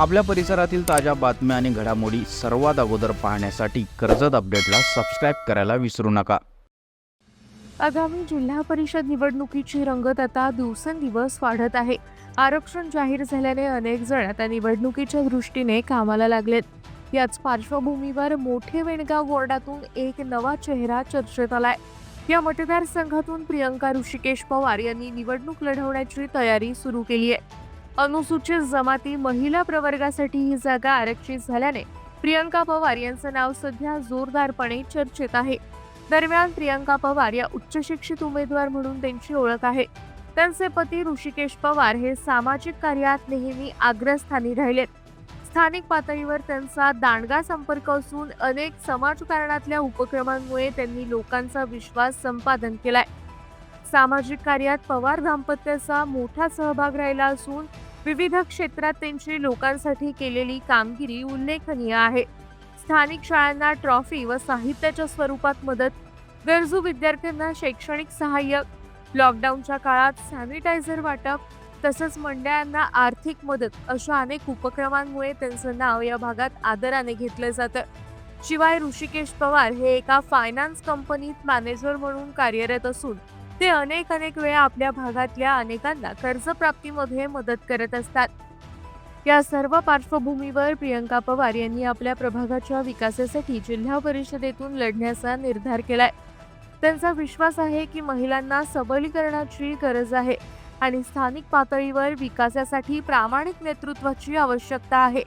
आपल्या परिसरातील ताज्या बातम्या आणि घडामोडी सर्वात अगोदर पाहण्यासाठी कर्जत अपडेटला सबस्क्राईब करायला विसरू नका. आगामी जिल्हा परिषद निवडणुकीची रंगत आता दिवसेंदिवस वाढत आहे. आरक्षण जाहीर झाल्याने अनेक जण आता निवडणुकीच्या दृष्टीने कामाला लागलेत. याच पार्श्वभूमीवर मोठे वेणगाव वॉर्डातून एक नवा चेहरा चर्चेत आलाय. या मतदारसंघातून प्रियंका ऋषिकेश पवार यांनी निवडणूक लढवण्याची तयारी सुरू केली आहे अनुसूचित जमाती महिला प्रवर्गासाठी ही जागा आरक्षित झाल्याने प्रियंका पवार यांचं नाव सध्या जोरदारपणे चर्चेत आहे. दरम्यान प्रियंका पवार या उच्चशिक्षित उमेदवार म्हणून त्यांची ओळख आहे. त्यांचे पती ऋषिकेश पवार हे सामाजिक कार्यात नेहमी अग्रस्थानी राहिलेत. स्थानिक पातळीवर त्यांचा दांडगा संपर्क असून अनेक समाजकारणातल्या उपक्रमांमुळे त्यांनी लोकांचा विश्वास संपादन केलाय. सामाजिक कार्यात पवार दाम्पत्याचा मोठा सहभाग राहिला असून विविध क्षेत्रात त्यांची लोकांसाठी केलेली कामगिरी उल्लेखनीय आहे. स्थानिक शाळांना ट्रॉफी व साहित्याच्या स्वरूपात मदत गरजू विद्यार्थ्यांना शैक्षणिक सहाय्य लॉकडाऊनच्या काळात सॅनिटायझर वाटप तसंच मंडळांना आर्थिक मदत अशा अनेक उपक्रमांमुळे त्यांचं नाव या भागात आदराने घेतलं जातं. शिवाय ऋषिकेश पवार हे एका फायनान्स कंपनीत मॅनेजर म्हणून कार्यरत असून ते अनेक अनेक वेळा आपल्या भागातल्या अनेकांना कर्जप्राप्तीमध्ये मदत करत असतात. या सर्व पार्श्वभूमीवर प्रियंका पवार यांनी आपल्या प्रभागाच्या विकासासाठी जिल्हा परिषदेतून लढण्याचा निर्धार केलाय. त्यांचा विश्वास आहे की महिलांना सबलीकरणाची गरज आहे आणि स्थानिक पातळीवर विकासासाठी प्रामाणिक नेतृत्वाची आवश्यकता आहे.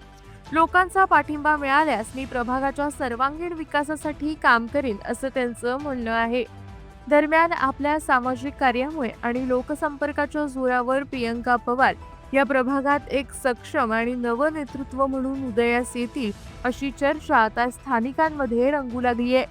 लोकांचा पाठिंबा मिळाल्यास मी प्रभागाच्या सर्वांगीण विकासासाठी काम करीन असं त्यांचं म्हणणं आहे. दरम्यान आपल्या सामाजिक कार्यामुळे आणि लोकसंपर्काच्या जोरावर प्रियंका पवार या प्रभागात एक सक्षम आणि नवं नेतृत्व म्हणून उदयास येतील अशी चर्चा आता स्थानिकांमध्ये रंगू लागली आहे.